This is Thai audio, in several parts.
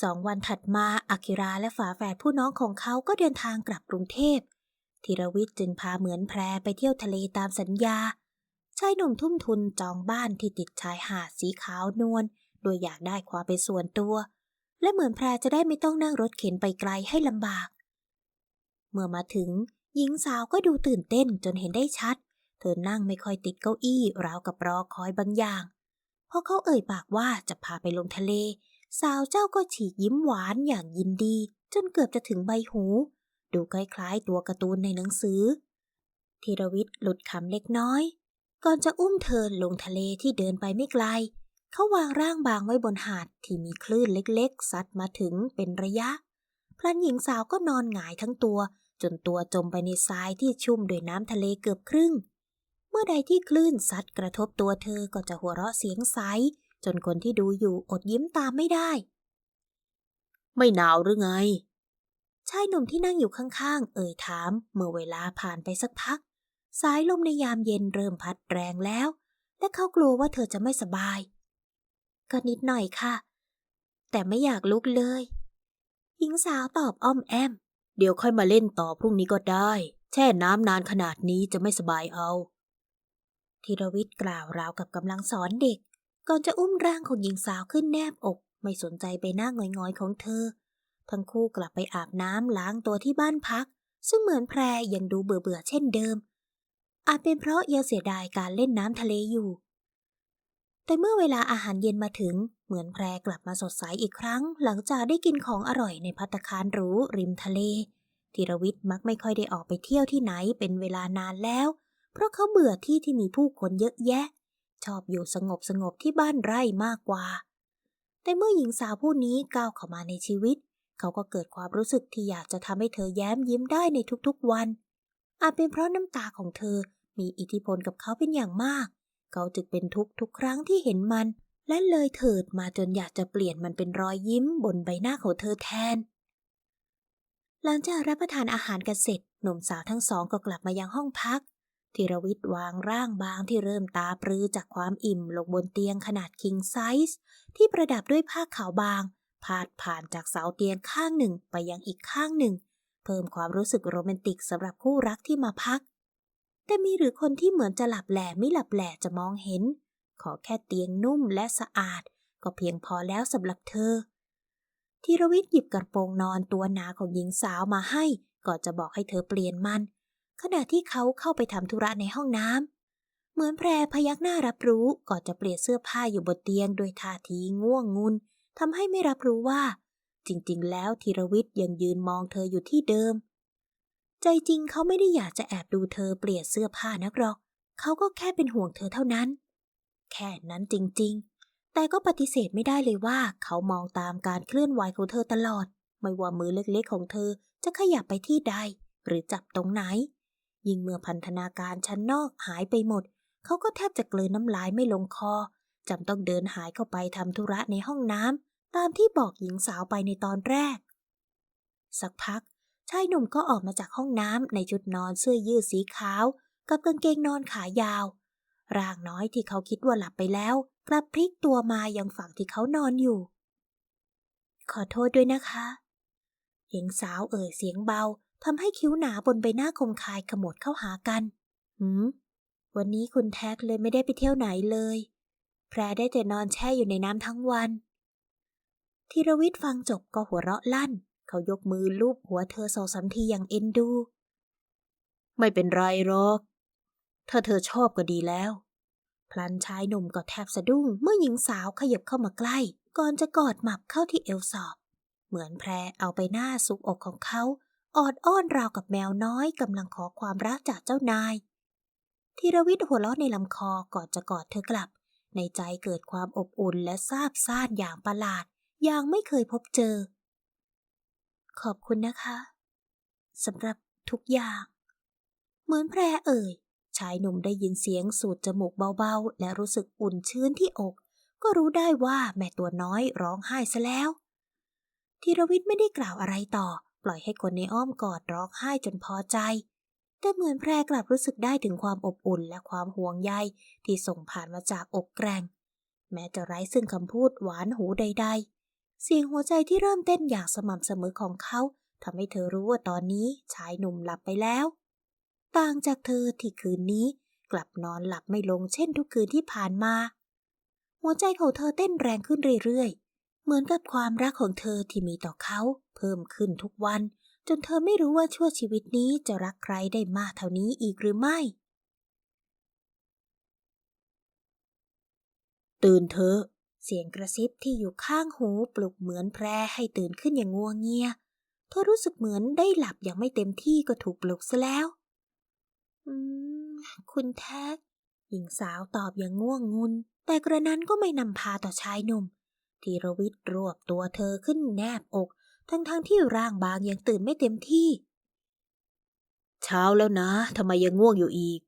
สองวันถัดมาอากิราและฝาแฝดผู้น้องของเขาก็เดินทางกลับกรุงเทพธีรวิทย์จึงพาเหมือนแพรไปเที่ยวทะเลตามสัญญา ชายหนุ่มทุ่มทุนจองบ้านที่ติดชายหาดสีขาวนวลโดยอยากได้ความเป็นส่วนตัว และเหมือนแพรจะได้ไม่ต้องนั่งรถเข็นไปไกลให้ลำบาก เมื่อมาถึงหญิงสาวก็ดูตื่นเต้นจนเห็นได้ชัด เธอนั่งไม่ค่อยติดเก้าอี้ราวกับรอคอยบางอย่างพอเขาเอ่ยปากว่าจะพาไปลงทะเล สาวเจ้าก็ฉีกยิ้มหวานอย่างยินดี จนเกือบจะถึงใบหู ดูคล้ายๆตัวการ์ตูนในหนังสือธีรวิทย์หลุดคำเล็กน้อย ก่อนจะอุ้มเธอลงทะเลที่เดินไปไม่ไกล เขาวางร่างบางไว้บนหาดที่มีคลื่นเล็กๆ ซัดมาถึงเป็นระยะ พลันหญิงสาวก็นอนหงายทั้งตัว จนตัวจมไปในทรายที่ชุ่มด้วยน้ำทะเลเกือบครึ่ง เมื่อใดที่คลื่นซัดกระทบตัวเธอก็จะหัวเราะเสียงใส จนคนที่ดูอยู่อดยิ้มตามไม่ได้ ไม่หนาวหรือไง ชายหนุ่มที่นั่งอยู่ข้างๆ เอ่ยถาม เมื่อเวลาผ่านไปสักพัก สายลมในยามเย็นเริ่มพัดแรงแล้ว และเขากลัวว่าเธอจะไม่สบาย ก็นิดหน่อยค่ะ แต่ไม่อยากลุกเลย หญิงสาวตอบอ้อมแอม เดี๋ยวค่อยมาเล่นต่อพรุ่งนี้ก็ได้ แช่น้ำนานขนาดนี้จะไม่สบายเอาธีรวิทย์กล่าวราวกับกำลังสอนเด็ก ก่อนจะอุ้มร่างของหญิงสาวขึ้นแนบอก ไม่สนใจไปหน้าหงอยๆของเธอ ทั้งคู่กลับไปอาบน้ำล้างตัวที่บ้านพัก ซึ่งเหมือนแพรยังดูเบื่อๆเช่นเดิม อาจเป็นเพราะยังเสียดายการเล่นน้ำทะเลอยู่ แต่เมื่อเวลาอาหารเย็นมาถึง เหมือนแพรกลับมาสดใสอีกครั้ง หลังจากได้กินของอร่อยในพัตคารหรูริมทะเลธีรวิทย์มักไม่ค่อยได้ออกไปเที่ยวที่ไหนเป็นเวลานานแล้ว เพราะเขาเบื่อที่ที่มีผู้คนเยอะแยะ ชอบอยู่สงบสงบที่บ้านไร่มากกว่า แต่เมื่อหญิงสาวผู้นี้ก้าวเข้ามาในชีวิต เขาก็เกิดความรู้สึกที่อยากจะทำให้เธอแย้มยิ้มได้ในทุกๆวัน อาจเป็นเพราะน้ำตาของเธอมีอิทธิพลกับเขาเป็นอย่างมาก เขาจึงเป็นทุกทุกครั้งที่เห็นมัน และเลยเถิดมาจนอยากจะเปลี่ยนมันเป็นรอยยิ้มบนใบหน้าของเธอแทน หลังจากรับประทานอาหารกันเสร็จหนุ่มสาวทั้งสองก็กลับมายังห้องพัก ธีรวิทย์วางร่างบางที่เริ่มตาปรือจากความอิ่มลงบนเตียงขนาดคิงไซส์ที่ประดับด้วยผ้าขาวบาง พาดผ่านจากเสาเตียงข้างหนึ่งไปยังอีกข้างหนึ่ง เพิ่มความรู้สึกโรแมนติกสำหรับคู่รักที่มาพัก แต่มีหรือคนที่เหมือนจะหลับแหล่ไม่หลับแหล่จะมองเห็น ขอแค่เตียงนุ่มและสะอาด ก็เพียงพอแล้วสำหรับเธอธีรวิทย์หยิบกระโปรงนอนตัวหนาของหญิงสาวมาให้ก่อนจะบอกให้เธอเปลี่ยนมัน ขณะที่เขาเข้าไปทำธุระในห้องน้ำ เหมือนแพรพยักหน้ารับรู้ก่อนจะเปลี่ยนเสื้อผ้าอยู่บนเตียงโดยท่าทีง่วงงุนทำให้ไม่รับรู้ว่า จริง ๆ แล้วธีรวิทย์ยังยืนมองเธออยู่ที่เดิม ใจจริงเขาไม่ได้อยากจะแอบดูเธอเปลี่ยนเสื้อผ้านักหรอก เขาก็แค่เป็นห่วงเธอเท่านั้น แค่นั้นจริง ๆ แต่ก็ปฏิเสธไม่ได้เลยว่า เขามองตามการเคลื่อนไหวของเธอตลอด ไม่ว่ามือเล็กๆของเธอจะขยับไปที่ใด หรือจับตรงไหน ยิ่งเมื่อพันธนาการชั้นนอกหายไปหมด เขาก็แทบจะกลืนน้ำลายไม่ลงคอจำต้องเดินหายเข้าไปทำธุระในห้องน้ำตามที่บอกหญิงสาวไปในตอนแรก สักพักชายหนุ่มก็ออกมาจากห้องน้ำในชุดนอนเสื้อยืดสีขาว กับกางเกงนอนขายาว ร่างน้อยที่เขาคิดว่าหลับไปแล้ว กลับพลิกตัวมายังฝั่งที่เขานอนอยู่ ขอโทษด้วยนะคะ หญิงสาวเอ่ยเสียงเบา ทำให้คิ้วหนาบนใบหน้าคมคายขมวดเข้าหากัน หืม วันนี้คุณแท็กเลยไม่ได้ไปเที่ยวไหนเลย แพรได้แต่นอนแช่อยู่ในน้ำทั้งวัน ธีรวิทย์ฟังจบก็หัวเราะลั่น เขายกมือลูบหัวเธอสองสามทีอย่างเอ็นดู ไม่เป็นไรหรอก ถ้าเธอชอบก็ดีแล้ว พลันชายหนุ่มก็แทบสะดุ้ง เมื่อหญิงสาวขยับเข้ามาใกล้ ก่อนจะกอดหมับเข้าที่เอวสอบ เหมือนแพรเอาไปหน้าซุกอกของเขา ออดอ้อนราวกับแมวน้อยกำลังขอความรักจากเจ้านายธีรวิทย์หัวเราะในลำคอก่อนจะกอดเธอกลับ ในใจเกิดความอบอุ่นและซาบซ่านอย่างประหลาด อย่างไม่เคยพบเจอ ขอบคุณนะคะสำหรับทุกอย่าง เหมือนแพรเอ่ย ชายหนุ่มได้ยินเสียงสูดจมูกเบาๆ และรู้สึกอุ่นชื้นที่อก ก็รู้ได้ว่าแม่ตัวน้อยร้องไห้ซะแล้วธีรวิทย์ไม่ได้กล่าวอะไรต่อ ปล่อยให้คนในอ้อมกอดร้องไห้จนพอใจ แต่เหมือนแพรกลับรู้สึกได้ถึงความอบอุ่นและความห่วงใยที่ส่งผ่านมาจากอกแกร่ง แม้จะไร้ซึ่งคำพูดหวานหูใด ๆ เสียงหัวใจที่เริ่มเต้นอย่างสม่ำเสมอของเขาทำให้เธอรู้ว่าตอนนี้ชายหนุ่มหลับไปแล้ว ต่างจากเธอที่คืนนี้กลับนอนหลับไม่ลงเช่นทุกคืนที่ผ่านมา หัวใจของเธอเต้นแรงขึ้นเรื่อยๆ เหมือนกับความรักของเธอที่มีต่อเขา เพิ่มขึ้นทุกวัน จนเธอไม่รู้ว่าชั่วชีวิตนี้จะรักใครได้มากเท่านี้อีกหรือไม่ ตื่นเธอ เสียงกระซิบที่อยู่ข้างหูปลุกเหมือนแพรให้ตื่นขึ้นอย่างงัวงเงีย เธอรู้สึกเหมือนได้หลับอย่างไม่เต็มที่ก็ถูกปลุกซะแล้ว อืม คุณแท็กหญิงสาวตอบอย่างง่วงงุน แต่กระนั้นก็ไม่นำพาต่อชายหนุ่มธีรวิทย์รวบตัวเธอขึ้นแนบอก ทั้งๆทที่ร่างบางยังตื่นไม่เต็มที่ เช้าแล้วนะทำไมยังง่วงอยู่อีก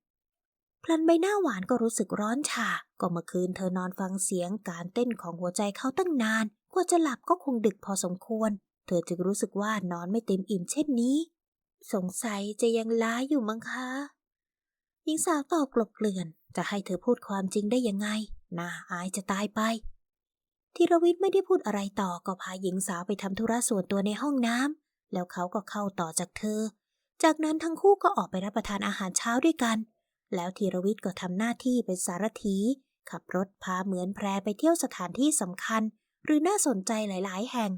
พลันใบหน้าหวานก็รู้สึกร้อนชา ก็เมื่อคืนเธอนอนฟังเสียงการเต้นของหัวใจเขาตั้งนาน กว่าจะหลับก็คงดึกพอสมควร เธอจึงรู้สึกว่านอนไม่เต็มอิ่มเช่นนี้ สงสัยจะยังล้าอยู่มั้งคะ หญิงสาวตอบกลบเกลื่อน จะให้เธอพูดความจริงได้ยังไง น่าอายจะตายไป ธีรวิทย์ไม่ได้พูดอะไรต่อก็พาหญิงสาวไปทำธุระส่วนตัวในห้องน้ำแล้วเขาก็เข้าต่อจากเธอ จากนั้นทั้งคู่ก็ออกไปรับประทานอาหารเช้าด้วยกัน แล้วธีรวิทย์ก็ทำหน้าที่เป็นสารถีขับรถพาเหมือนแพรไปเที่ยวสถานที่สำคัญ หรือน่าสนใจหลาย ๆ แห่ง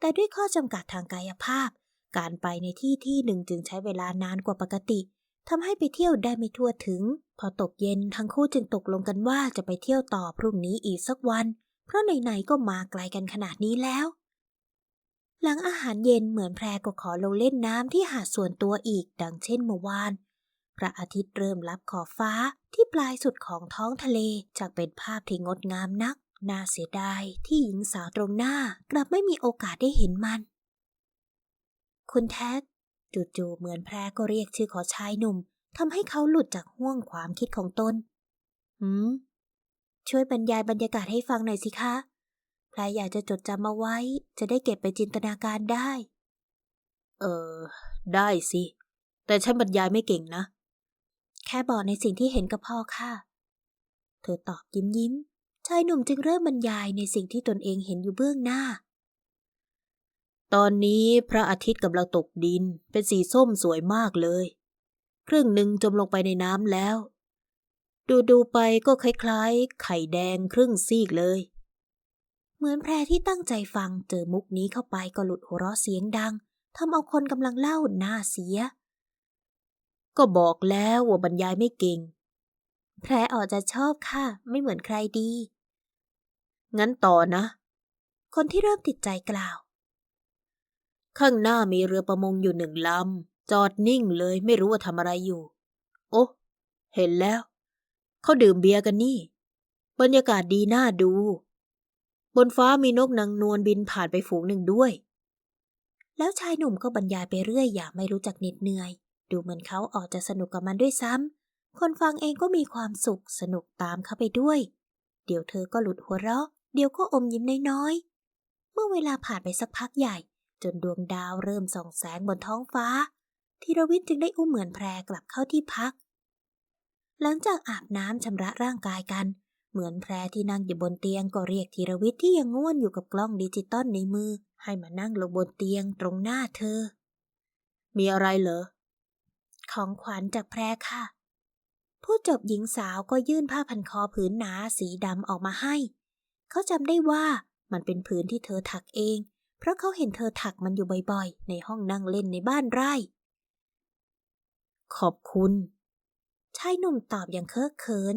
แต่ด้วยข้อจำกัดทางกายภาพ การไปในที่ที่หนึ่งจึงใช้เวลานานกว่าปกติทำให้ไปเที่ยวได้ไม่ทั่วถึง พอตกเย็นทั้งคู่จึงตกลงกันว่าจะไปเที่ยวต่อพรุ่งนี้อีกสักวัน เพราะไหนๆก็มาไกลกันขนาดนี้แล้ว หลังอาหารเย็นเหมือนแพรก็ขอลงเล่นน้ำที่หาดส่วนตัวอีกดังเช่นเมื่อวาน พระอาทิตย์เริ่มลับขอบฟ้าที่ปลายสุดของท้องทะเลจากเป็นภาพที่งดงามนัก น่าเสียดายที่หญิงสาวตรงหน้ากลับไม่มีโอกาสได้เห็นมัน คุณแท็กจู่ๆเหมือนแพรก็เรียกชื่อของชายหนุ่มทำให้เขาหลุดจากห่วงความคิดของตน หืม ช่วยบรรยายบรรยากาศให้ฟังหน่อยสิคะแพรอยากจะจดจำมาไว้ จะได้เก็บไปจินตนาการได้ เออ ได้สิ แต่ฉันบรรยายไม่เก่งนะ แค่บอกในสิ่งที่เห็นก็พอค่ะ เธอตอบยิ้มยิ้ม ชายหนุ่มจึงเริ่มบรรยายในสิ่งที่ตนเองเห็นอยู่เบื้องหน้า ตอนนี้พระอาทิตย์กำลังตกดิน เป็นสีส้มสวยมากเลย ครึ่งหนึ่งจมลงไปในน้ำแล้ว ดูดูๆไปก็คล้ายๆ ไข่แดงครึ่งซีกเลย เหมือนแพรที่ตั้งใจฟังเจอมุกนี้เข้าไปก็หลุดหัวเราะเสียงดังทำเอาคนกำลังเล่าหน้าเสีย ก็บอกแล้วว่าบรรยายไม่เก่ง แพรออกจะชอบค่ะ ไม่เหมือนใครดี งั้นต่อนะ คนที่เริ่มติดใจกล่าว ข้างหน้ามีเรือประมงอยู่หนึ่งลำจอดนิ่งเลยไม่รู้ว่าทำอะไรอยู่ โอ้ เห็นแล้ว เขาดื่มเบียร์กันนี่ บรรยากาศดีน่าดู บนฟ้ามีนกนางนวลบินผ่านไปฝูงหนึ่งด้วย แล้วชายหนุ่มก็บรรยายไปเรื่อยอย่างไม่รู้จักเหน็ดเหนื่อย ดูเหมือนเขาออกจะสนุกกับมันด้วยซ้ำ คนฟังเองก็มีความสุขสนุกตามเขาไปด้วย เดี๋ยวเธอก็หลุดหัวเราะ เดี๋ยวก็อมยิ้มน้อยๆ เมื่อเวลาผ่านไปสักพักใหญ่ จนดวงดาวเริ่มส่องแสงบนท้องฟ้าธีรวิทย์จึงได้อุ้มเหมือนแพรกลับเข้าที่พัก หลังจากอาบน้ำชำระร่างกายกัน เหมือนแพรที่นั่งอยู่บนเตียงก็เรียกธีรวิทย์ที่ยังง่วนอยู่กับกล้องดิจิตอลในมือ ให้มานั่งลงบนเตียงตรงหน้าเธอ มีอะไรเหรอ ของขวัญจากแพรค่ะ ผู้จบหญิงสาวก็ยื่นผ้าพันคอผืนหนาสีดำออกมาให้ เขาจำได้ว่ามันเป็นผืนที่เธอถักเอง เพราะเขาเห็นเธอถักมันอยู่บ่อยๆ ในห้องนั่งเล่นในบ้านไร่ ขอบคุณ ชายหนุ่มตอบอย่างเคอะเขิน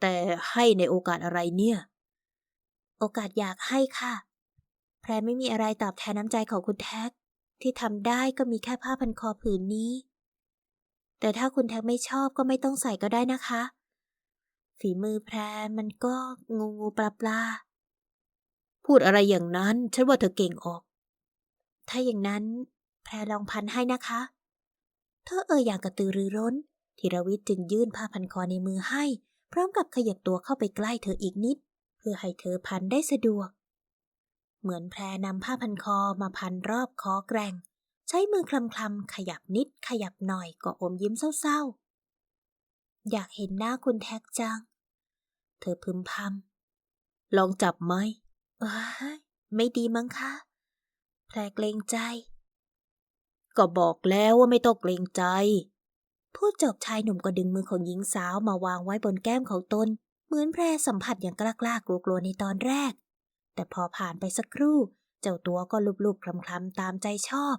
แต่ให้ในโอกาสอะไรเนี่ย โอกาสอยากให้ค่ะ แพรไม่มีอะไรตอบแทนน้ำใจของคุณแท็ก ที่ทำได้ก็มีแค่ผ้าพันคอผืนนี้ แต่ถ้าคุณแท็กไม่ชอบก็ไม่ต้องใส่ก็ได้นะคะ ฝีมือแพรมันก็งูงูปลาปลาพูดอะไรอย่างนั้น ฉันว่าเธอเก่งออก ถ้าอย่างนั้น แพรลองพันให้นะคะ เธอเอ่ยอย่างกระตือรือร้น ธีรวิทย์จึงยื่นผ้าพันคอในมือให้ พร้อมกับขยับตัวเข้าไปใกล้เธออีกนิด เพื่อให้เธอพันได้สะดวก เหมือนแพรนำผ้าพันคอมาพันรอบคอแกร่ง ใช้มือคลำคลำขยับนิดขยับหน่อยก็อมยิ้มเศร้าๆ อยากเห็นหน้าคุณแท็กจัง เธอพึมพำลองจับไหมเอ้ยไม่ดีมั้งคะแพรเกรงใจ ก็บอกแล้วว่าไม่ต้องเกรงใจ พูดจบชายหนุ่มก็ดึงมือของหญิงสาวมาวางไว้บนแก้มของตน เหมือนแพรสัมผัสอย่างกล้าๆกลัวๆในตอนแรก แต่พอผ่านไปสักครู่ เจ้าตัวก็ลุบๆคลำๆตามใจชอบ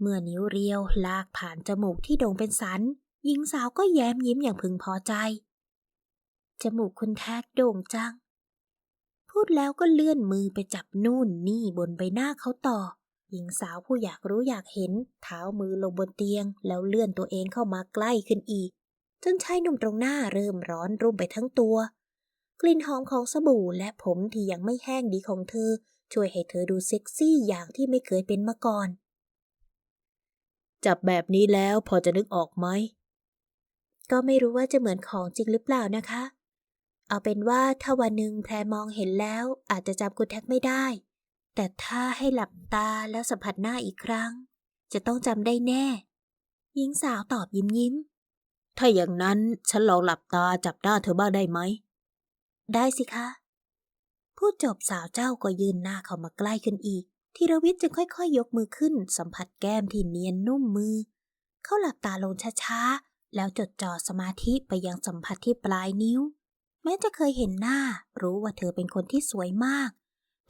เมื่อนิ้วเรียวลากผ่านจมูกที่โด่งเป็นสัน หญิงสาวก็แย้มยิ้มอย่างพึงพอใจ จมูกคุณแท็กโด่งจัง พูดแล้วก็เลื่อนมือไปจับนู่นนี่บนใบหน้าเขาต่อ หญิงสาวผู้อยากรู้อยากเห็น เท้ามือลงบนเตียง แล้วเลื่อนตัวเองเข้ามาใกล้ขึ้นอีก จนชายหนุ่มตรงหน้าเริ่มร้อนรุ่มไปทั้งตัว กลิ่นหอมของสบู่และผมที่ยังไม่แห้งดีของเธอ ช่วยให้เธอดูเซ็กซี่อย่างที่ไม่เคยเป็นมาก่อน จับแบบนี้แล้วพอจะนึกออกไหม ก็ไม่รู้ว่าจะเหมือนของจริงหรือเปล่านะคะ เอาเป็นว่าถ้าวันหนึ่งแพรมองเห็นแล้วอาจจะจำคุณแท็กไม่ได้ แต่ถ้าให้หลับตาแล้วสัมผัสหน้าอีกครั้ง จะต้องจำได้แน่ หญิงสาวตอบยิ้มยิ้ม ถ้าอย่างนั้นฉันลองหลับตาจับหน้าเธอบ้างได้ไหม ได้สิคะ พูดจบสาวเจ้าก็ยืนหน้าเข้ามาใกล้ขึ้นอีกธีรวิทย์จึงค่อยๆยกมือขึ้น สัมผัสแก้มที่เนียนนุ่มมือ เขาหลับตาลงช้าๆ แล้วจดจ่อสมาธิไปยังสัมผัสที่ปลายนิ้ว แม้จะเคยเห็นหน้า รู้ว่าเธอเป็นคนที่สวยมาก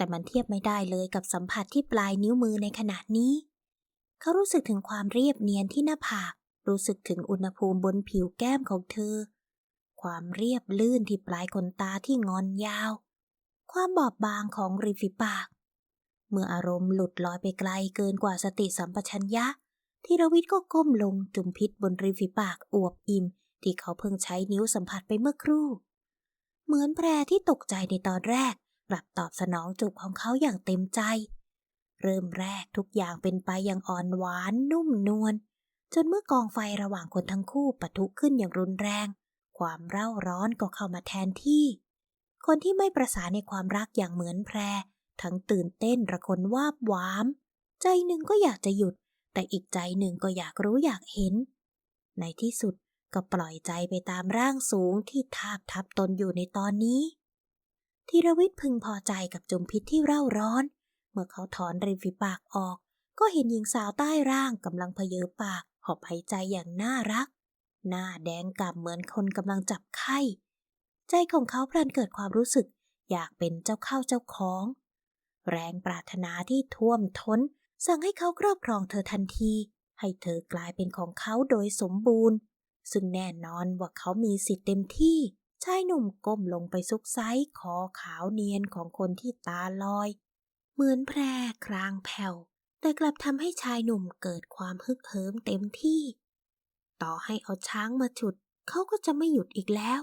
แต่มันเทียบไม่ได้เลยกับสัมผัสที่ปลายนิ้วมือในขณะนี้ เขารู้สึกถึงความเรียบเนียนที่หน้าผาก รู้สึกถึงอุณหภูมิบนผิวแก้มของเธอ ความเรียบลื่นที่ปลายขนตาที่งอนยาว ความบอบบางของริมฝีปาก เมื่ออารมณ์หลุดลอยไปไกลเกินกว่าสติสัมปชัญญะธีรวิทย์ก็ก้มลงจุ่มพิษบนริมฝีปากอวบอิ่ม ที่เขาเพิ่งใช้นิ้วสัมผัสไปเมื่อครู่ เหมือนแพรที่ตกใจในตอนแรก กลับตอบสนองจูบของเขาอย่างเต็มใจ เริ่มแรกทุกอย่างเป็นไปอย่างอ่อนหวานนุ่มนวลจนเมื่อกองไฟระหว่างคนทั้งคู่ปะทุขึ้นอย่างรุนแรง ความเร่าร้อนก็เข้ามาแทนที่ คนที่ไม่ประสานในความรักอย่างเหมือนแพร ทั้งตื่นเต้นระคนวาบหวาม ใจหนึ่งก็อยากจะหยุด แต่อีกใจหนึ่งก็อยากรู้อยากเห็น ในที่สุดก็ปล่อยใจไปตามร่างสูงที่ทาบทับตนอยู่ในตอนนี้ ธีรวิทย์พึงพอใจกับจุมพิษที่เร่าร้อน เมื่อเขาถอนริมฝีปากออก ก็เห็นหญิงสาวใต้ร่างกำลังเพเยอปากหอบหายใจอย่างน่ารัก หน้าแดงก่ำเหมือนคนกำลังจับไข้ ใจของเขาพลันเกิดความรู้สึกอยากเป็นเจ้าเข้าเจ้าของ แรงปรารถนาที่ท่วมท้น สั่งให้เขาครอบครองเธอทันที ให้เธอกลายเป็นของเขาโดยสมบูรณ์ ซึ่งแน่นอนว่าเขามีสิทธิ์เต็มที่ ชายหนุ่มก้มลงไปซุกไซคอขาวเนียนของคนที่ตาลอย เหมือนแพรครางแผ่ว แต่กลับทำให้ชายหนุ่มเกิดความฮึกเหิมเต็มที่ ต่อให้เอาช้างมาฉุด เขาก็จะไม่หยุดอีกแล้ว